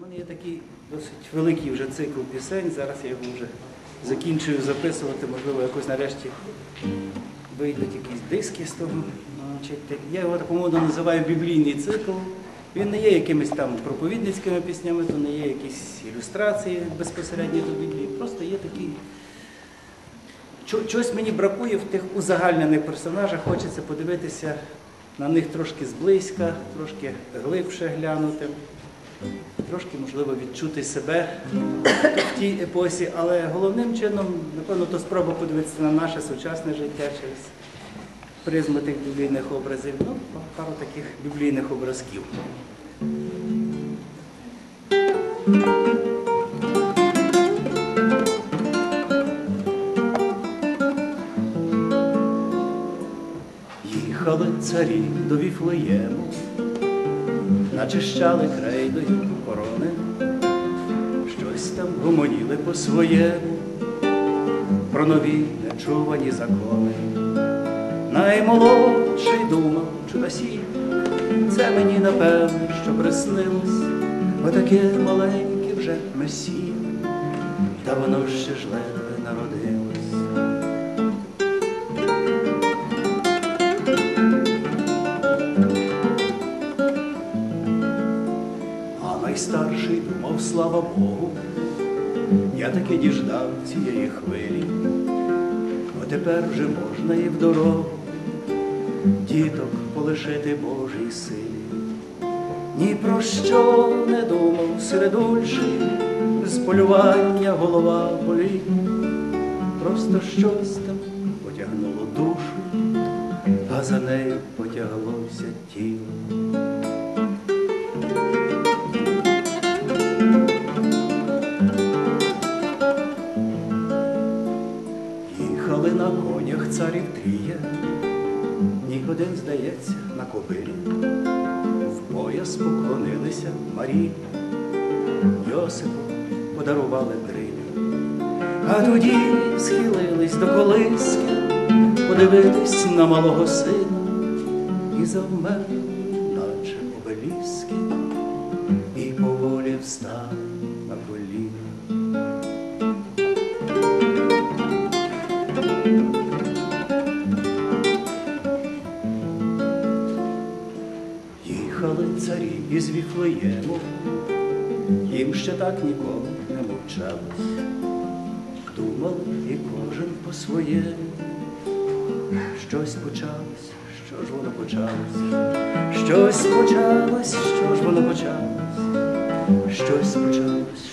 У мене є такий досить великий вже цикл пісень. Зараз я його вже закінчую записувати, можливо, якось нарешті вийдуть якісь диски з того. Я його так умовно називаю біблійний цикл. Він не є якимись там проповідницькими піснями, то не є якісь ілюстрації безпосередньо до Біблії. Просто є такий. Чогось мені бракує в тих узагальнених персонажах, хочеться подивитися на них трошки зблизька, трошки глибше глянути, трошки, можливо, відчути себе в тій епосі, але головним чином, напевно, то спроба подивитися на наше сучасне життя через призму тих біблійних образів. Ну, пару таких біблійних образків. Їхали царі до Віфлеєму, начищали крейдою корони, щось там гомоніли по-своєму, про нові нечувані закони. Наймолодший думав чудосі, це мені напевно, що приснилось, отаке маленьке вже месія, та воно ще ж ледве народилось. Найстарший думав, слава Богу, я таки діждав цієї хвилі, бо тепер вже можна і в дорогу діток полишити Божій силі. Ні про що не думав середульший, з полювання голова болить, просто щось там потягнуло душу, а за нею потяглося тіло. Їхали на конях царів трія, ні один, здається, на кобилі. В пояс поклонилися Марії, Йосипу подарували дрилю. А тоді схилились до колиски, подивитись на малого сина і завмерли, наче обеліски, і поволі встали Царі із Віфлеєму, їм ще так ніколи не мовчалось. думав і кожен по-своєму. Щось почалось, що ж воно почалось? Щось почалось, що ж воно почалось? Щось почалось,